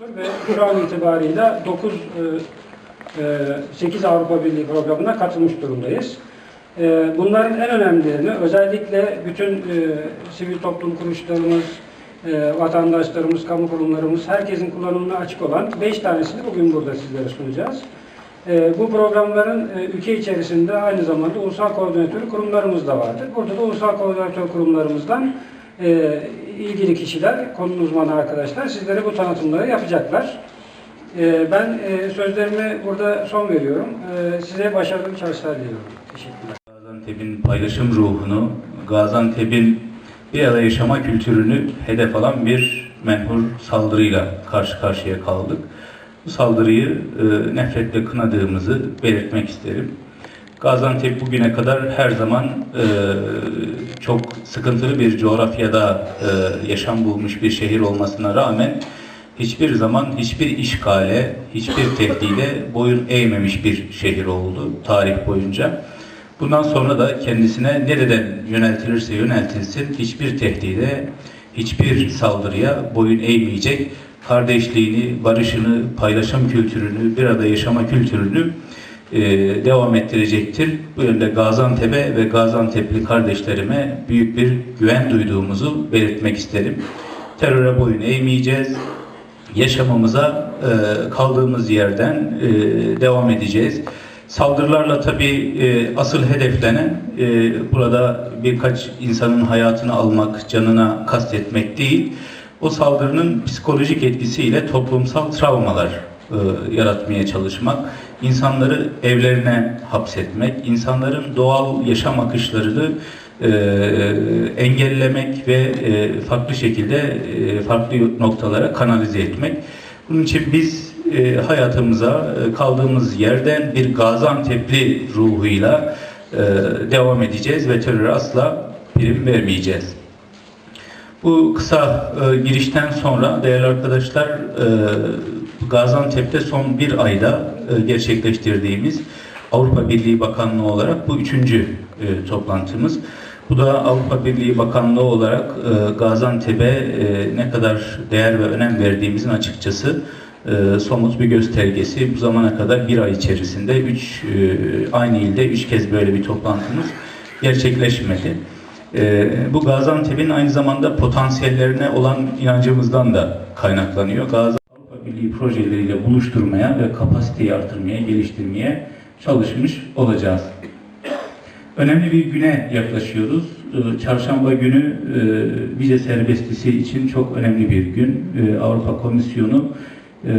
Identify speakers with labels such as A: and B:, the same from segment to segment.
A: ve şu an itibariyle 9 8 Avrupa Birliği programına katılmış durumdayız. E, Bunların en önemlilerini özellikle bütün e, sivil toplum kuruluşlarımız, e, vatandaşlarımız, kamu kurumlarımız, herkesin kullanımına açık olan 5 tanesini bugün burada sizlere sunacağız. E, Bu programların e, ülke içerisinde aynı zamanda ulusal koordinatör kurumlarımız da vardır. Burada da ulusal koordinatör kurumlarımızdan e, ilgili kişiler, konunun uzmanı arkadaşlar sizlere bu tanıtımları yapacaklar. E, Ben e, sözlerimi burada son veriyorum. E, Size başarılı çalışmalar diliyorum. Teşekkürler.
B: Gaziantep'in paylaşım ruhunu, Gaziantep'in bir arada yaşama kültürünü hedef alan bir menhur saldırıyla karşı karşıya kaldık. Bu saldırıyı e, nefretle kınadığımızı belirtmek isterim. Gaziantep bugüne kadar her zaman e, çok sıkıntılı bir coğrafyada e, yaşam bulmuş bir şehir olmasına rağmen hiçbir zaman hiçbir işgale, hiçbir tehdide boyun eğmemiş bir şehir oldu tarih boyunca. Bundan sonra da kendisine nereden yöneltilirse yöneltilsin hiçbir tehdide, hiçbir saldırıya boyun eğmeyecek. Kardeşliğini, barışını, paylaşım kültürünü, bir arada yaşama kültürünü e, devam ettirecektir. Bu yönde Gaziantep'e ve Gaziantep'li kardeşlerime büyük bir güven duyduğumuzu belirtmek isterim. Teröre boyun eğmeyeceğiz. Yaşamamıza e, kaldığımız yerden e, devam edeceğiz. Saldırılarla tabii asıl hedeflenen burada birkaç insanın hayatını almak, canına kastetmek değil. O saldırının psikolojik etkisiyle toplumsal travmalar yaratmaya çalışmak, insanları evlerine hapsetmek, insanların doğal yaşam akışlarını e, engellemek ve e, farklı şekilde e, farklı noktalara kanalize etmek. Bunun için biz e, hayatımıza e, kaldığımız yerden bir Gaziantep'li ruhuyla e, devam edeceğiz ve teröre asla prim vermeyeceğiz. Bu kısa e, girişten sonra değerli arkadaşlar e, Gaziantep'te son bir ayda gerçekleştirdiğimiz Avrupa Birliği Bakanlığı olarak bu üçüncü e, toplantımız. Bu da Avrupa Birliği Bakanlığı olarak e, Gaziantep'e e, ne kadar değer ve önem verdiğimizin açıkçası e, somut bir göstergesi. Bu zamana kadar bir ay içerisinde üç, e, aynı ilde üç kez böyle bir toplantımız gerçekleşmedi. E, bu Gaziantep'in aynı zamanda potansiyellerine olan inancımızdan da kaynaklanıyor. Gazi Birliği projeleriyle buluşturmaya ve kapasiteyi artırmaya, geliştirmeye çalışmış olacağız. Önemli bir güne yaklaşıyoruz. Ee, Çarşamba günü e, vize serbestisi için çok önemli bir gün. Ee, Avrupa Komisyonu e,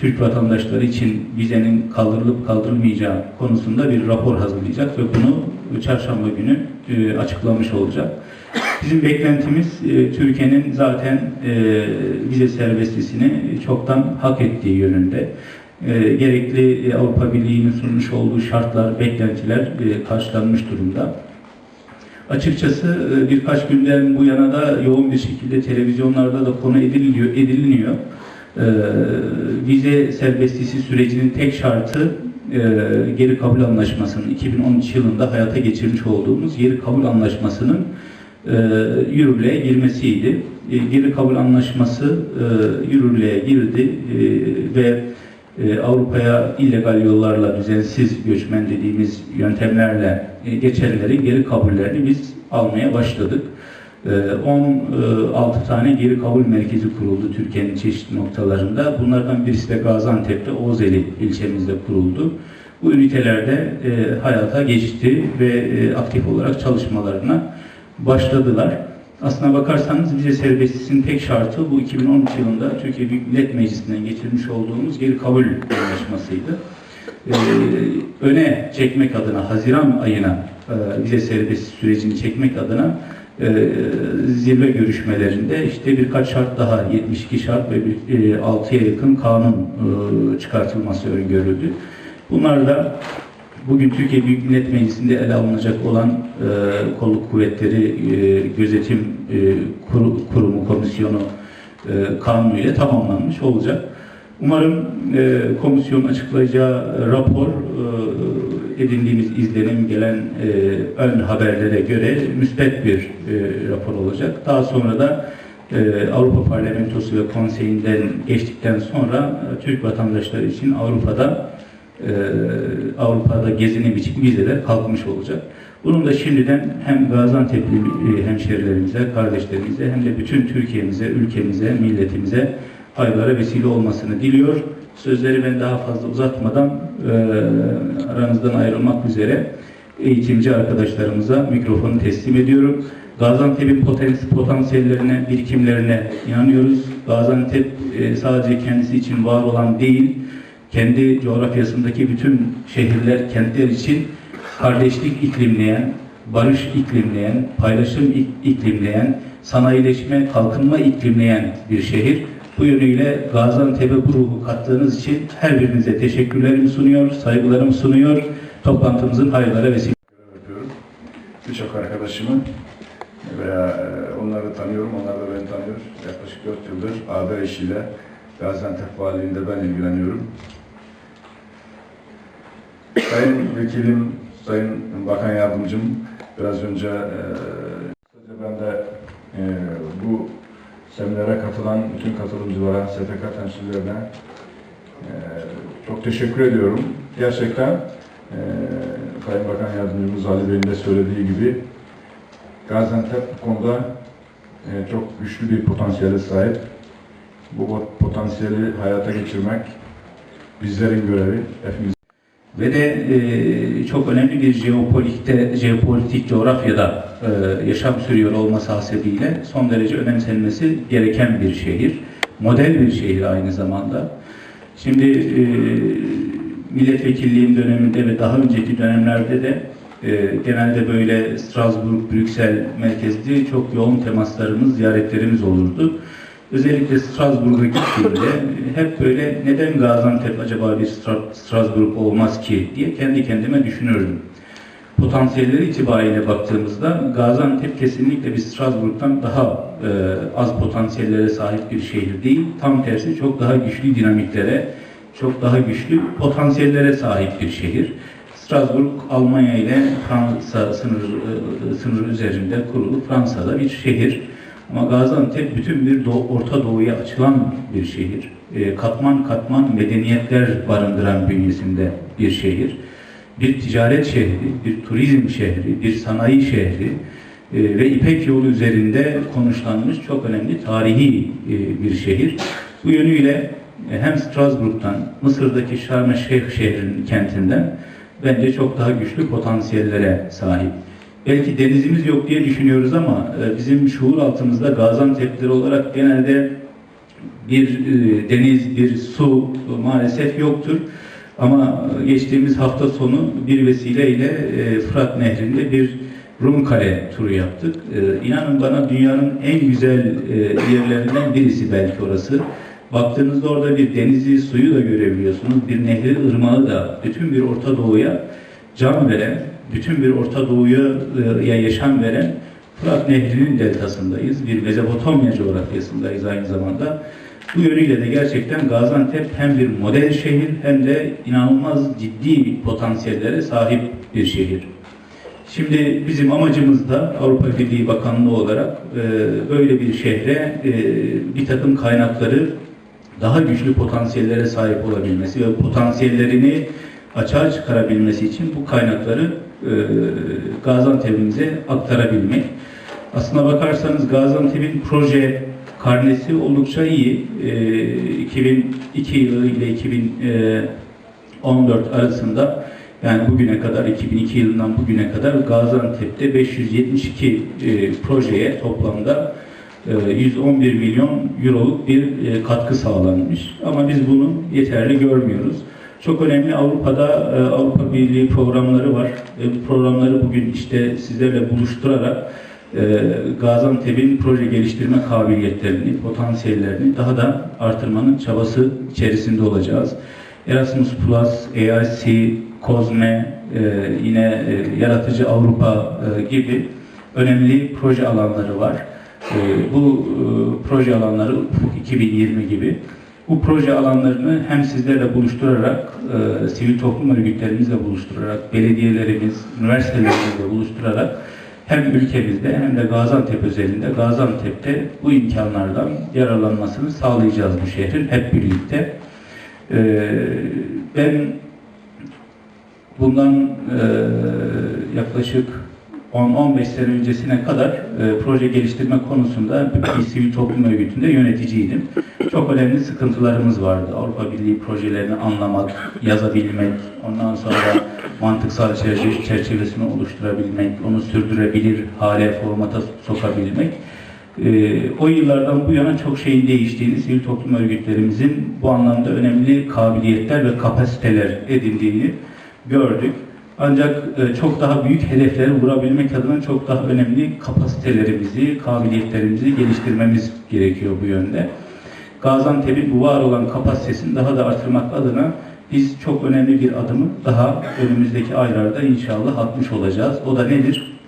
B: Türk vatandaşları için vizenin kaldırılıp kaldırılmayacağı konusunda bir rapor hazırlayacak ve bunu çarşamba günü e, açıklamış olacak. Bizim beklentimiz e, Türkiye'nin zaten e, vize serbestisini çoktan hak ettiği yönünde. E, gerekli e, Avrupa Birliği'nin sunmuş olduğu şartlar, beklentiler karşılanmış durumda. Açıkçası birkaç günden bu yana da yoğun bir şekilde televizyonlarda da konu ediliniyor. E, vize serbestisi sürecinin tek şartı geri kabul anlaşmasının 2013 yılında hayata geçirmiş olduğumuz geri kabul anlaşmasının e, yürürlüğe girmesiydi. E, geri kabul anlaşması e, yürürlüğe girdi e, ve e, Avrupa'ya illegal yollarla düzensiz göçmen dediğimiz yöntemlerle e, geri kabullerini biz almaya başladık. E, 16 tane geri kabul merkezi kuruldu Türkiye'nin çeşitli noktalarında. Bunlardan birisi de Gaziantep'te Oğuzeli ilçemizde kuruldu. Bu ünitelerde hayata geçti ve aktif olarak çalışmalarına başladılar. Aslına bakarsanız vize serbestisinin tek şartı bu 2013 yılında Türkiye Büyük Millet Meclisi'nden getirmiş olduğumuz geri kabul anlaşmasıydı. Ee, öne çekmek adına, Haziran ayına e, vize serbestisi sürecini çekmek adına e, zirve görüşmelerinde işte birkaç şart daha, 72 şart ve bir, e, 6'ya yakın kanun e, çıkartılması öngörüldü. Bunlar da Bugün Türkiye Büyük Millet Meclisi'nde ele alınacak olan e, kolluk kuvvetleri e, gözetim e, kuru, kurumu komisyonu e, kanunu ile tamamlanmış olacak. Umarım e, komisyon açıklayacağı rapor e, edindiğimiz izlenim gelen e, ön haberlere göre müspet bir e, rapor olacak. Daha sonra da e, Avrupa Parlamentosu ve Konseyi'nden geçtikten sonra e, Türk vatandaşları için Avrupa'da e, Avrupa'da gezinim için vizeler kalkmış olacak. Bunun da şimdiden hem Gaziantep'li e, hemşerilerimize, kardeşlerimize hem de bütün Türkiye'mize, ülkemize, milletimize hayırlara vesile olmasını diliyor. Sözleri ben daha fazla uzatmadan e, aranızdan ayrılmak üzere eğitimci arkadaşlarımıza mikrofonu teslim ediyorum. Gaziantep'in potansiyellerine, birikimlerine inanıyoruz. Gaziantep e, sadece kendisi için var olan değil, kendi coğrafyasındaki bütün şehirler, kentler için kardeşlik iklimleyen, barış iklimleyen, paylaşım ik- iklimleyen, sanayileşme, kalkınma iklimleyen bir şehir. Bu yönüyle Gaziantep'e bu ruhu kattığınız için her birinize teşekkürlerimi sunuyor, saygılarımı sunuyor. Toplantımızın hayırlara vesile.
C: Birçok arkadaşımı veya e, onları tanıyorum, onlar da beni tanıyor. Yaklaşık 4 yıldır AB işiyle Gaziantep Valiliğinde ben ilgileniyorum. Sayın Vekilim, Sayın Bakan Yardımcım, biraz önce e, ben de e, bu seminere katılan bütün katılımcılara, STK temsilcilerine e, çok teşekkür ediyorum. Gerçekten e, Sayın Bakan Yardımcımız Ali Bey'in de söylediği gibi Gaziantep bu konuda e, çok güçlü bir potansiyele sahip. Bu potansiyeli hayata geçirmek bizlerin görevi, hepimiz.
B: Ve de e, çok önemli bir jeopolitikte, jeopolitik coğrafyada e, yaşam sürüyor olması hasebiyle son derece önemsenmesi gereken bir şehir. Model bir şehir aynı zamanda. Şimdi e, milletvekilliğim döneminde ve daha önceki dönemlerde de e, genelde böyle Strasbourg, Brüksel merkezli çok yoğun temaslarımız, ziyaretlerimiz olurdu. Özellikle Strasbourg'a gittiğimde hep böyle neden Gaziantep acaba bir Stra- Strasbourg olmaz ki diye kendi kendime düşünürdüm. Potansiyelleri itibariyle baktığımızda Gaziantep kesinlikle bir Strasbourg'dan daha e, az potansiyellere sahip bir şehir değil. Tam tersi çok daha güçlü dinamiklere, çok daha güçlü potansiyellere sahip bir şehir. Strasbourg, Almanya ile Fransa sınır, e, sınırı üzerinde kurulu Fransa'da bir şehir. Ama Gaziantep bütün bir Doğu, Orta Doğu'ya açılan bir şehir. E, katman katman medeniyetler barındıran bünyesinde bir şehir. Bir ticaret şehri, bir turizm şehri, bir sanayi şehri e, ve İpek yolu üzerinde konuşlanmış çok önemli tarihi e, bir şehir. Bu yönüyle e, hem Strasbourg'dan, Mısır'daki Şarm Şeyh şehrinin kentinden bence çok daha güçlü potansiyellere sahip. Belki denizimiz yok diye düşünüyoruz ama e, bizim şuur altımızda Gaziantep'liler olarak genelde bir e, deniz, bir su maalesef yoktur. Ama e, geçtiğimiz hafta sonu bir vesileyle Fırat Nehri'nde bir Rum kare turu yaptık. İnanın bana dünyanın en güzel yerlerinden birisi belki orası. Baktığınızda orada bir denizi, suyu da görebiliyorsunuz. Bir nehri, ırmağı da bütün bir Orta Doğu'ya can veren, bütün bir Orta Doğu'ya yaşam veren Fırat Nehri'nin deltasındayız. Bir Mezopotamya coğrafyasındayız aynı zamanda. Bu yönüyle de gerçekten Gaziantep hem bir model şehir hem de inanılmaz ciddi potansiyellere sahip bir şehir. Şimdi bizim amacımız da Avrupa Birliği Bakanlığı olarak e, böyle bir şehre e, bir takım kaynakları daha güçlü potansiyellere sahip olabilmesi ve potansiyellerini açığa çıkarabilmesi için bu kaynakları e, Gaziantep'imize aktarabilmek. Aslına bakarsanız Gaziantep'in proje karnesi oldukça iyi. E, 2002 yılı ile 2014 arasında yani bugüne kadar 2002 yılından bugüne kadar Gaziantep'te 572 e, projeye toplamda e, 111 milyon euroluk bir e, katkı sağlanmış. Ama biz bunu yeterli görmüyoruz. Çok önemli Avrupa'da e, Avrupa Birliği programları var. E, bu programları bugün işte sizlerle buluşturarak e, Gaziantep'in proje geliştirme kabiliyetlerini, potansiyellerini daha da artırmanın çabası içerisinde olacağız. Erasmus Plus, EIC, COSME, yine Yaratıcı Avrupa gibi önemli proje alanları var. Bu proje alanları Ufuk 2020 gibi. Bu proje alanlarını hem sizlerle buluşturarak, e, sivil toplum örgütlerimizle buluşturarak, belediyelerimiz, üniversitelerimizle buluşturarak hem ülkemizde hem de Gaziantep özelinde Gaziantep'te bu imkanlardan yararlanmasını sağlayacağız bu şehrin hep birlikte. Ee, ben bundan e, yaklaşık 10-15 sene öncesine kadar e, proje geliştirme konusunda bir sivil toplum örgütünde yöneticiydim. Çok önemli sıkıntılarımız vardı. Avrupa Birliği projelerini anlamak, yazabilmek, ondan sonra mantıksal çerçeve- çerçevesini oluşturabilmek, onu sürdürebilir hale, formata sokabilmek. Ee, o yıllardan bu yana çok şeyin değiştiğini, sivil toplum örgütlerimizin bu anlamda önemli kabiliyetler ve kapasiteler edindiğini gördük. Ancak e, çok daha büyük hedeflere vurabilmek adına çok daha önemli kapasitelerimizi, kabiliyetlerimizi geliştirmemiz gerekiyor bu yönde. Gaziantep'in bu var olan kapasitesini daha da artırmak adına biz çok önemli bir adımı daha önümüzdeki aylarda inşallah atmış olacağız. O da nedir?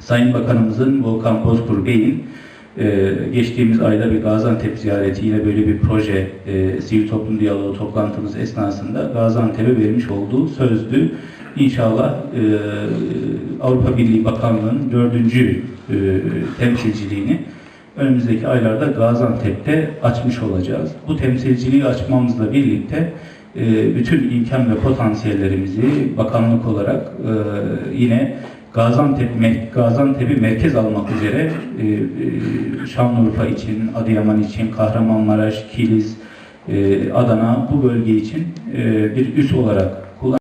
B: Sayın Bakanımızın Volkan Bozkurt Bey'in e, geçtiğimiz ayda bir Gaziantep ziyaretiyle böyle bir proje, e, sivil toplum diyaloğu toplantımız esnasında Gaziantep'e vermiş olduğu sözdü. İnşallah e, Avrupa Birliği Bakanlığı'nın dördüncü e, temsilciliğini önümüzdeki aylarda Gaziantep'te açmış olacağız. Bu temsilciliği açmamızla birlikte e, bütün imkan ve potansiyellerimizi bakanlık olarak e, yine Gaziantep Gaziantep'i merkez almak üzere e, e, Şanlıurfa için, Adıyaman için, Kahramanmaraş, Kilis, e, Adana bu bölge için e, bir üs olarak